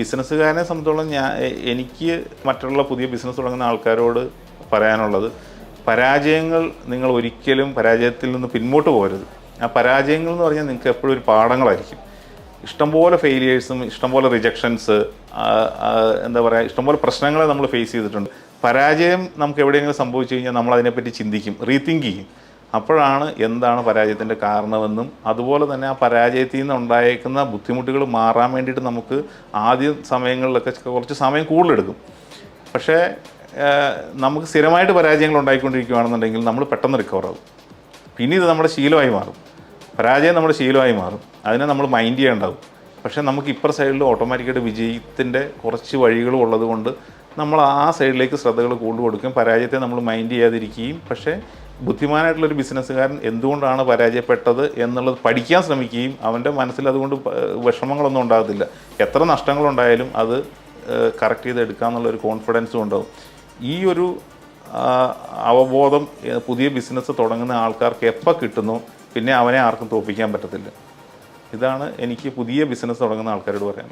ബിസിനസ്സുകാരനെ സംബന്ധിച്ചോളം ഞാൻ എനിക്ക് മറ്റുള്ള പുതിയ ബിസിനസ് തുടങ്ങുന്ന ആൾക്കാരോട് പറയാനുള്ളത് പരാജയങ്ങൾ നിങ്ങൾ ഒരിക്കലും പരാജയത്തിൽ നിന്ന് പിന്നോട്ട് പോകരുത്. ആ പരാജയങ്ങൾ എന്ന് പറഞ്ഞാൽ നിങ്ങൾക്ക് എപ്പോഴും ഒരു പാഠങ്ങളായിരിക്കും. ഇഷ്ടംപോലെ ഫെയിലിയേഴ്സും ഇഷ്ടംപോലെ റിജക്ഷൻസ് എന്താ പറയുക ഇഷ്ടംപോലെ പ്രശ്നങ്ങളെ നമ്മൾ ഫേസ് ചെയ്തിട്ടുണ്ട്. പരാജയം നമുക്ക് എവിടെയെങ്കിലും സംഭവിച്ചു കഴിഞ്ഞാൽ നമ്മൾ അതിനെപ്പറ്റി ചിന്തിക്കും റീതിങ്ക് ചെയ്യും. അപ്പോഴാണ് എന്താണ് പരാജയത്തിന്റെ കാരണമെന്നും അതുപോലെ തന്നെ ആ പരാജയത്തിൽ നിന്ന് ഉണ്ടായേക്കുന്ന ബുദ്ധിമുട്ടുകൾ മാറാൻ വേണ്ടിയിട്ട് നമുക്ക് ആദ്യ സമയങ്ങളിലൊക്കെ കുറച്ച് സമയം കൂടുതലെടുക്കും. പക്ഷേ നമുക്ക് സ്ഥിരമായിട്ട് പരാജയങ്ങൾ ഉണ്ടായിക്കൊണ്ടിരിക്കുകയാണെന്നുണ്ടെങ്കിൽ നമ്മൾ പെട്ടെന്ന് റിക്കവർ ആകും. പിന്നെ ഇത് നമ്മുടെ ശീലമായി മാറും. പരാജയം നമ്മുടെ ശീലമായി മാറും. അതിനെ നമ്മൾ മൈൻഡ് ചെയ്യേണ്ടാവും പക്ഷേ നമുക്ക് ഇപ്പുറ സൈഡിൽ ഓട്ടോമാറ്റിക്കായിട്ട് വിജയത്തിന്റെ കുറച്ച് വഴികളും ഉള്ളതുകൊണ്ട് നമ്മൾ ആ സൈഡിലേക്ക് ശ്രദ്ധകൾ കൂടുതൽ കൊടുക്കും പരാജയത്തെ നമ്മൾ മൈൻഡ് ചെയ്യാതിരിക്കുകയും പക്ഷേ ബുദ്ധിമാനായിട്ടുള്ളൊരു ബിസിനസ്സുകാരൻ എന്തുകൊണ്ടാണ് പരാജയപ്പെട്ടത് എന്നുള്ളത് പഠിക്കാൻ ശ്രമിക്കുകയും അവന്റെ മനസ്സിൽ അതുകൊണ്ട് വിഷമങ്ങളൊന്നും ഉണ്ടാകത്തില്ല. എത്ര നഷ്ടങ്ങളുണ്ടായാലും അത് കറക്റ്റ് ചെയ്ത് എടുക്കാമെന്നുള്ള ഒരു കോൺഫിഡൻസും ഉണ്ടാവും ഈ ഒരു അവബോധം പുതിയ ബിസിനസ് തുടങ്ങുന്ന ആൾക്കാർക്ക് എപ്പോൾ കിട്ടുന്നു? പിന്നെ അവനെ ആർക്കും തോൽപ്പിക്കാൻ പറ്റത്തില്ല. ഇതാണ് എനിക്ക് പുതിയ ബിസിനസ് തുടങ്ങുന്ന ആൾക്കാരോട് പറയാനുള്ളത്.